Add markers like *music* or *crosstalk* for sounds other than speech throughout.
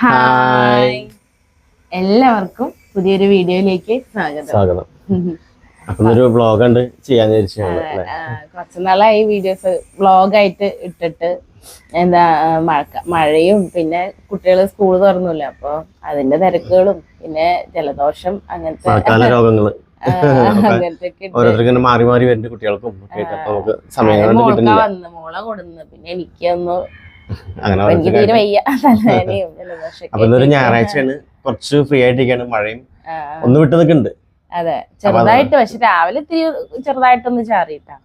Hi. എല്ലാവർക്കും പുതിയൊരു വീഡിയോയിലേക്ക് സ്വാഗതം. സ്വാഗതം. അപ്പൊ ഒരു വ്ളോഗ് ഉണ്ട് ചെയ്യാൻ കുറച്ചു നാളായി വീഡിയോസ് വ്ളോഗായിട്ട് ഇട്ടിട്ട് എന്താ മഴക്ക മഴയും പിന്നെ കുട്ടികൾ സ്കൂൾ തുറന്നില്ല അപ്പൊ അതിന്റെ തിരക്കുകളും പിന്നെ ജലദോഷം അങ്ങനത്തെ രോഗങ്ങൾ. ഓരോരുത്തർക്കും മാറി മാറി വരുന്ന കുട്ടികൾക്കും. സമയം മോളെ കൊടുന്ന് പിന്നെ എനിക്കൊന്ന് എനിക്ക് തീരെ. വയ്യ. അപ്പൊ ഇന്നൊരു ഞായറാഴ്ചയാണ്. കുറച്ച് ഫ്രീ ആയിട്ടിരിക്കാണ് മഴയും. ഒന്ന് വിട്ടു നിൽക്കുന്നുണ്ട് അതെ. ചെറുതായിട്ട് പക്ഷെ രാവിലെ ഇത്തിരി ചെറുതായിട്ടൊന്ന് ചാറിയിട്ടാ.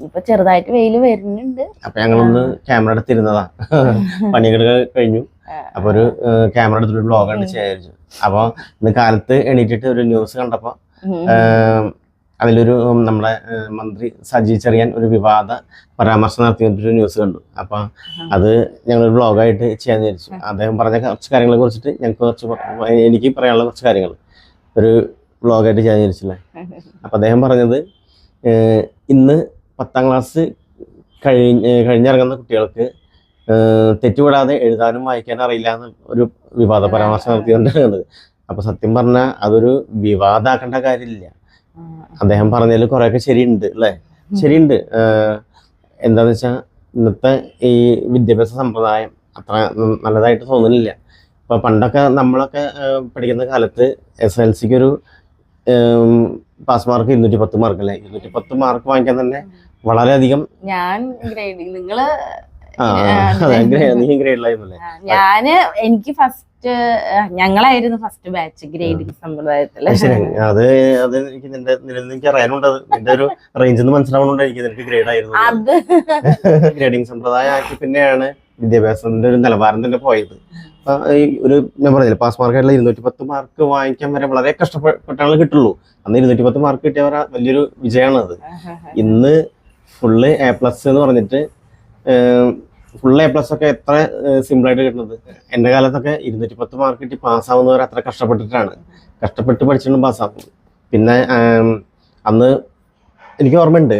ഇപ്പൊ ചെറുതായിട്ട് വെയിൽ വരുന്നുണ്ട്. അപ്പൊ ഞങ്ങളൊന്ന് ക്യാമറ എടുത്തിരുന്നതാ. *laughs* പണികളൊക്കെ കഴിഞ്ഞു. അപ്പൊ ഒരു ക്യാമറ എടുത്തിട്ട് ബ്ലോഗ് ചെയ്യാതിരിച്ചു അപ്പൊ ഇന്ന് കാലത്ത് എണീറ്റിട്ട് ഒരു ന്യൂസ് കണ്ടപ്പോ അതിലൊരു നമ്മുടെ മന്ത്രി സജി ചെറിയാൻ ഒരു വിവാദ പരാമർശം നടത്തിയിട്ടൊരു ന്യൂസ് കണ്ടു. അപ്പൊ അത് ഞങ്ങൾ ബ്ലോഗായിട്ട് ചെയ്യാൻ വിചാരിച്ചു. അദ്ദേഹം പറഞ്ഞ കുറച്ച് കാര്യങ്ങളെ കുറിച്ചിട്ട് ഞങ്ങൾക്ക് കുറച്ച് എനിക്ക് പറയാനുള്ള കുറച്ച് കാര്യങ്ങൾ ഒരു ബ്ലോഗായിട്ട് ചെയ്യാൻ വിചാരിച്ചില്ലേ? അപ്പൊ അദ്ദേഹം പറഞ്ഞത് ഇന്ന് പത്താം ക്ലാസ് കഴിഞ്ഞ് കഴിഞ്ഞിറങ്ങുന്ന കുട്ടികൾക്ക് തെറ്റുപെടാതെ തെറ്റുകൂടാതെ എഴുതാനും വായിക്കാനും അറിയില്ല എന്ന് ഒരു വിവാദ പരാമർശം നടത്തിക്കൊണ്ടാണ് അപ്പൊ സത്യം പറഞ്ഞാൽ അതൊരു വിവാദമാക്കേണ്ട കാര്യമില്ല. അദ്ദേഹം പറഞ്ഞതിൽ കുറെയൊക്കെ ശരിയുണ്ട് അല്ലേ? ശരിയുണ്ട്. എന്താന്ന് വെച്ചാൽ ഇന്നത്തെ ഈ വിദ്യാഭ്യാസ സമ്പ്രദായം അത്ര നല്ലതായിട്ട് തോന്നുന്നില്ല. ഇപ്പൊ പണ്ടൊക്കെ നമ്മളൊക്കെ പഠിക്കുന്ന കാലത്ത് എസ് എൽ സിക്ക് ഒരു പാസ് മാർക്ക് ഇരുന്നൂറ്റി പത്ത് മാർക്ക് അല്ലേ? ഇരുന്നൂറ്റി പത്ത് മാർക്ക് വാങ്ങിക്കാൻ തന്നെ വളരെയധികം ഞാൻ ഗ്രേഡ് നിങ്ങൾ നീ ഗ്രേഡിലായിരുന്നല്ലേ? ഞാൻ എനിക്ക് ഫസ്റ്റ് ഞങ്ങളായിരുന്നു ഫസ്റ്റ് ബാച്ച് ഗ്രേഡിംഗ് സമ്പ്രദായത്തിൽ അത് അത് എനിക്ക് നിന്റെ നിന്ന് അറിയാനുണ്ട്. നിന്റെ ഒരു റേഞ്ചിൽ നിന്ന് മനസ്സിലാവുന്നുണ്ട് എനിക്ക് നിനക്ക് ഗ്രേഡ് ആയിരുന്നു. അത്. *laughs* ഗ്രേഡിംഗ് സമ്പ്രദായം ആക്കി പിന്നെയാണ് വിദ്യാഭ്യാസത്തിന്റെ ഒരു നിലവാരം തന്നെ പോയത്. ഒരു ഞാൻ പറഞ്ഞില്ല പാസ് മാർക്ക് ആയിട്ടുള്ള ഇരുന്നൂറ്റി പത്ത് മാർക്ക് വാങ്ങിക്കാൻ വരെ വളരെ കഷ്ടപ്പെട്ടാണ് കിട്ടുള്ളൂ. അന്ന് ഇരുന്നൂറ്റി പത്ത് മാർക്ക് കിട്ടിയവർ വലിയൊരു വിജയമാണ് അത് ഇന്ന് ഫുള്ള് എ പ്ലസ് എന്ന് പറഞ്ഞിട്ട് ഫുൾ എ പ്ലസ് ഒക്കെ എത്ര സിമ്പിൾ ആയിട്ട് കിട്ടുന്നത്? എന്റെ കാലത്തൊക്കെ ഇരുന്നൂറ്റി പത്ത് മാർക്ക് കിട്ടി പാസ്സാവുന്നവർ അത്ര കഷ്ടപ്പെട്ടിട്ടാണ്. കഷ്ടപ്പെട്ട് പഠിച്ചിട്ടും പാസ്സാവുന്നത് പിന്നെ അന്ന് എനിക്ക് ഓർമ്മയുണ്ട്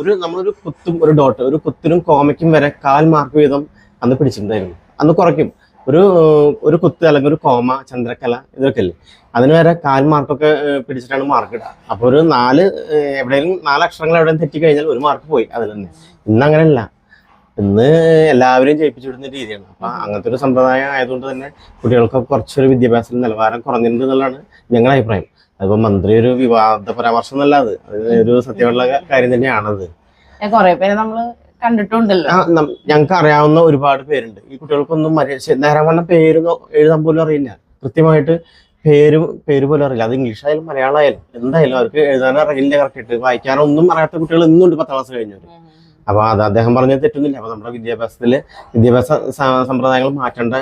ഒരു നമ്മളൊരു കുത്തും ഒരു ഡോട്ട് ഒരു കുത്തിനും കോമയ്ക്കും വരെ കാൽ മാർക്ക് വീതം അന്ന് പിടിച്ചിട്ടുണ്ടായിരുന്നു. അന്ന് കുറയ്ക്കും. ഒരു ഒരു കുത്ത് അല്ലെങ്കിൽ ഒരു കോമ ചന്ദ്രക്കല ഇതൊക്കെ അല്ലേ അതിന് വരെ കാൽ മാർക്കൊക്കെ പിടിച്ചിട്ടാണ് മാർക്ക് ഇടുക. അപ്പോൾ ഒരു നാല് എവിടെയെങ്കിലും നാല് അക്ഷരങ്ങൾ എവിടെയും തെറ്റി കഴിഞ്ഞാൽ ഒരു മാർക്ക് പോയി അതിൽ തന്നെ ഇന്ന് അങ്ങനെയല്ല. ഇന്ന് എല്ലാവരെയും ജയിപ്പിച്ചു വിടുന്ന രീതിയാണ്. അപ്പൊ അങ്ങനത്തെ ഒരു സമ്പ്രദായം ആയതുകൊണ്ട് തന്നെ കുട്ടികൾക്ക് കുറച്ചൊരു വിദ്യാഭ്യാസ നിലവാരം കുറഞ്ഞിട്ടുണ്ട് എന്നുള്ളതാണ് ഞങ്ങളുടെ അഭിപ്രായം. അതിപ്പോ മന്ത്രി ഒരു വിവാദ പരാമർശം എന്നല്ല അത് ഒരു സത്യമുള്ള കാര്യം തന്നെയാണത് കൊറേ പേര് നമ്മൾ കണ്ടിട്ടുണ്ടല്ലോ. ഞങ്ങൾക്ക് അറിയാവുന്ന ഒരുപാട് പേരുണ്ട്. ഈ കുട്ടികൾക്കൊന്നും മര്യാദ നേരം വണ്ണം പേര് എഴുതാൻ പോലും അറിയില്ല. കൃത്യമായിട്ട് പേര് പേര് പോലും അറിയില്ല. അത് ഇംഗ്ലീഷ് ആയാലും മലയാളം ആയാലും എന്തായാലും അവർക്ക് എഴുതാൻ അറിയില്ല കറക്റ്റ് വായിക്കാനൊന്നും അറിയാത്ത കുട്ടികൾ ഇന്നുണ്ട് പത്താം ക്ലാസ് കഴിഞ്ഞവർ അപ്പൊ അത് അദ്ദേഹം പറഞ്ഞത് തെറ്റൊന്നുമില്ല അപ്പൊ നമ്മുടെ വിദ്യാഭ്യാസത്തിൽ വിദ്യാഭ്യാസ സമ്പ്രദായങ്ങൾ മാറ്റേണ്ട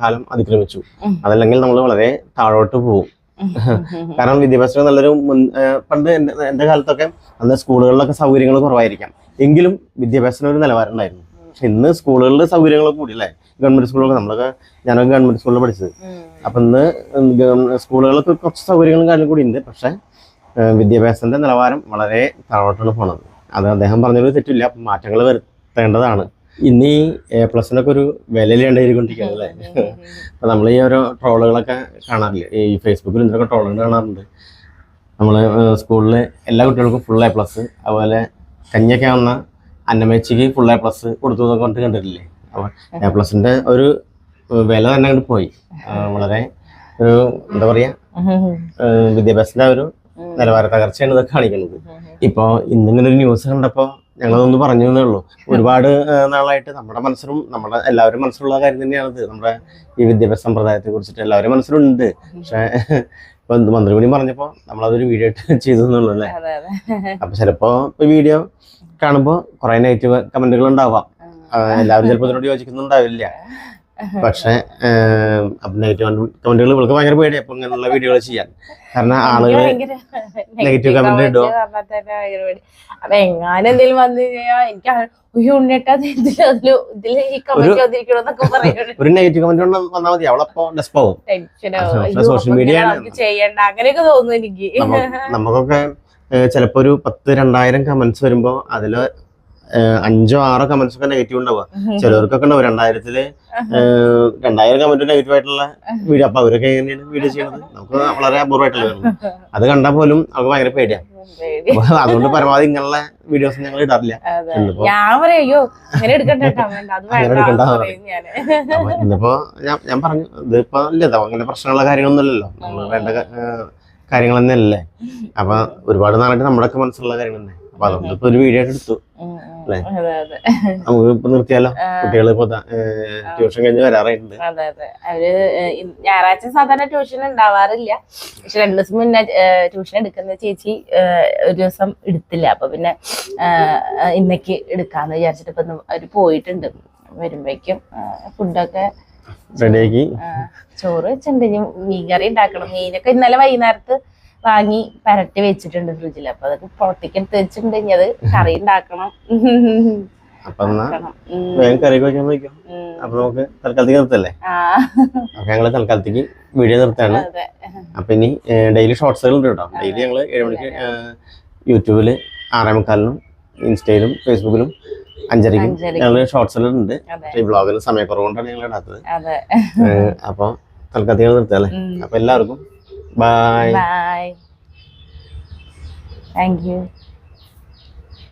കാലം അതിക്രമിച്ചു. അതല്ലെങ്കിൽ നമ്മൾ വളരെ താഴോട്ട് പോകും. *laughs* കാരണം വിദ്യാഭ്യാസത്തിന് നല്ലൊരു മുൻ പണ്ട് എന്റെ കാലത്തൊക്കെ അന്ന് സ്കൂളുകളിലൊക്കെ സൗകര്യങ്ങൾ കുറവായിരിക്കാം. എങ്കിലും വിദ്യാഭ്യാസത്തിന് ഒരു നിലവാരം ഉണ്ടായിരുന്നു. പക്ഷെ ഇന്ന് സ്കൂളുകളിൽ സൗകര്യങ്ങൾ കൂടി അല്ലേ? ഗവൺമെന്റ് സ്കൂളൊക്കെ നമ്മളൊക്കെ ഞാനൊക്കെ ഗവൺമെന്റ് സ്കൂളിൽ പഠിച്ചത്. അപ്പൊ ഇന്ന് സ്കൂളുകളൊക്കെ കുറച്ച് സൗകര്യങ്ങളും കാര്യങ്ങളും കൂടി ഉണ്ട്. പക്ഷെ വിദ്യാഭ്യാസത്തിന്റെ നിലവാരം വളരെ താഴോട്ടാണ് പോണത്. അത് അദ്ദേഹം പറഞ്ഞൊരു തെറ്റില്ല. മാറ്റങ്ങൾ വരുത്തേണ്ടതാണ്. ഇന്ന് ഈ എ പ്ലസിനൊക്കെ ഒരു വിലയിലേണ്ടായിരിക്കൊണ്ടിരിക്കുകയാണ് അല്ലേ? അപ്പം നമ്മൾ ഈ ഓരോ ട്രോളുകളൊക്കെ കാണാറില്ല? ഈ ഫേസ്ബുക്കിൽ ഇതിലൊക്കെ ട്രോളുകൾ കാണാറുണ്ട്. നമ്മൾ സ്കൂളിലെ എല്ലാ കുട്ടികൾക്കും ഫുൾ എ പ്ലസ് അതുപോലെ കഞ്ഞൊക്കെ വന്ന അന്നമേച്ചിക്ക് ഫുൾ എ പ്ലസ് കൊടുത്തു എന്നൊക്കെ പറഞ്ഞിട്ട് കണ്ടിട്ടില്ലേ? അപ്പോൾ എ പ്ലസിന്റെ ഒരു വില തന്നെ അങ്ങോട്ട് പോയി. വളരെ ഒരു എന്താ പറയുക വിദ്യാഭ്യാസത്തിന്റെ ഒരു നിലവാര തകർച്ചയാണ് ഇതൊക്കെ കാണിക്കുന്നത്. ഇപ്പോൾ ഇന്നിങ്ങനെ ഒരു ന്യൂസ് കണ്ടപ്പോൾ ഞങ്ങളതൊന്ന് പറഞ്ഞു എന്നേ ഉള്ളൂ. ഒരുപാട് നാളായിട്ട് നമ്മുടെ മനസ്സിലും നമ്മുടെ എല്ലാവരും മനസ്സിലുള്ള കാര്യം തന്നെയാണിത് നമ്മുടെ ഈ വിദ്യാഭ്യാസ സമ്പ്രദായത്തെ കുറിച്ചിട്ട് എല്ലാവരും മനസ്സിലുണ്ട്. പക്ഷേ ഇപ്പൊ മന്ത്രിമണി പറഞ്ഞപ്പോ നമ്മളതൊരു വീഡിയോ ആയിട്ട് ചെയ്തു എന്നുള്ളൂ അല്ലേ? അപ്പൊ ചിലപ്പോ ഇപ്പൊ വീഡിയോ കാണുമ്പോൾ കുറെ നെഗറ്റീവ് കമന്റുകൾ ഉണ്ടാവാം. എല്ലാവരും ചിലപ്പോൾ ഇതിനോട് യോജിക്കുന്നുണ്ടാവില്ല. പക്ഷെ നെഗറ്റീവ് കമന്റുകൾ ഇവൾക്ക് ഭയങ്കര പേടി അപ്പൊ ഇങ്ങനെയുള്ള വീഡിയോകൾ ചെയ്യാൻ. കാരണം ആളുകൾ നെഗറ്റീവ് കമന്റ് പേടി. അപ്പൊ എങ്ങാനും എന്തെങ്കിലും വന്നു കഴിഞ്ഞാൽ എനിക്ക് ഒരു നെഗറ്റീവ് കമന്റ് വന്നാൽ മതി. അവളപ്പോ ഡെസ്പാവും സോഷ്യൽ മീഡിയ ചെയ്യണ്ട. അങ്ങനെയൊക്കെ തോന്നുന്നു എനിക്ക്. നമുക്കൊക്കെ ചിലപ്പോ ഒരു പത്ത് രണ്ടായിരം കമന്റ്സ് വരുമ്പോ അതിൽ അഞ്ചോ ആറോ കമന്റ്സ് ഒക്കെ നെഗറ്റീവ് ഉണ്ടാവുക. ചിലവർക്കൊക്കെ ഉണ്ടാവും രണ്ടായിരത്തിൽ രണ്ടായിരം കമന്റ് നെഗറ്റീവ് ആയിട്ടുള്ള വീഡിയോ അപ്പൊ അവരൊക്കെ എങ്ങനെയാണ് വീഡിയോ ചെയ്യുന്നത് നമുക്ക് വളരെ അപൂർവമായിട്ടുള്ള അത് കണ്ടാൽ പോലും അവർക്ക് ഭയങ്കര പേടിയാണ് പേടി. അതുകൊണ്ട് പരമാവധി ഇങ്ങനെയുള്ള വീഡിയോസ് ഞങ്ങൾ ഇടാറില്ല. ഞാൻ പറയാം അങ്ങനെ ഇന്നിപ്പോ ഞാൻ പറഞ്ഞു ഇതിപ്പോ ഇല്ല അങ്ങനെ പ്രശ്നമുള്ള കാര്യങ്ങളൊന്നും ഇല്ലല്ലോ. നമ്മൾ വേണ്ട കാര്യങ്ങൾ തന്നെ അല്ലേ അപ്പൊ ഒരുപാട് നാളായിട്ട് നമ്മുടെയൊക്കെ മനസ്സിലുള്ള കാര്യങ്ങൾ തന്നെ അപ്പൊ അതുകൊണ്ട് ഇപ്പൊ ഒരു വീഡിയോ എടുത്തു. അല്ലേ? നമുക്ക് ഇപ്പൊ നിർത്തിയാലോ? കുട്ടികൾ ഇപ്പൊ ട്യൂഷൻ കഴിഞ്ഞ് വരാറുണ്ട് അതെ അതെ. അവർ ഞായറാഴ്ച സാധാരണ ട്യൂഷൻ ഉണ്ടാവാറില്ല. പക്ഷെ രണ്ടു ദിവസം മുന്നേ ട്യൂഷൻ എടുക്കുന്ന ചേച്ചി ഒരു ദിവസം എടുത്തില്ല. അപ്പൊ പിന്നെ ഇന്നേക്ക് എടുക്കാന്ന് വിചാരിച്ചിട്ട് ഇപ്പൊ അവർ പോയിട്ടുണ്ട്. വരുമ്പോഴേക്കും ഫുഡൊക്കെ റെഡിയാക്കി. ചോറ് വെച്ചിട്ടുണ്ട്. ഇനി മീൻ കറി ഉണ്ടാക്കണം. മീനൊക്കെ ഇന്നലെ വൈകുന്നേരത്ത് വാങ്ങി പരട്ടി വെച്ചിട്ടുണ്ട് ഫ്രിഡ്ജിൽ അപ്പൊ അതൊക്കെ പുറത്തേക്ക് എടുത്ത് വെച്ചിട്ടുണ്ട്. ഇനി അത് കറി ഉണ്ടാക്കണം. അപ്പൊ വേഗം കറി നോക്കാം അപ്പൊ നമുക്ക് തൽക്കാലത്തേക്ക് നിർത്തല്ലേ? അപ്പൊ ഞങ്ങൾ തൽക്കാലത്തേക്ക് വീഡിയോ നിർത്താണ് അപ്പൊ ഇനി ഡെയിലി ഷോർട്സുകൾ ഉണ്ട് കേട്ടോ. ഡെയിലി ഞങ്ങൾ ഏഴ് മണിക്ക് യൂട്യൂബിൽ ആറേ മുക്കാലിനും ഇൻസ്റ്റയിലും ഫേസ്ബുക്കിലും അഞ്ചരയ്ക്കും. ഞങ്ങൾ ഷോർട്സുകൾ ഉണ്ട്. ഈ ബ്ലോഗിൽ സമയക്കുറവുകൊണ്ടാണ് ഞങ്ങൾ ഇടാത്തത്. അപ്പൊ തൽക്കാലത്തേക്ക് നിർത്തല്ലേ. അപ്പൊ എല്ലാവർക്കും Bye. Bye. Thank you.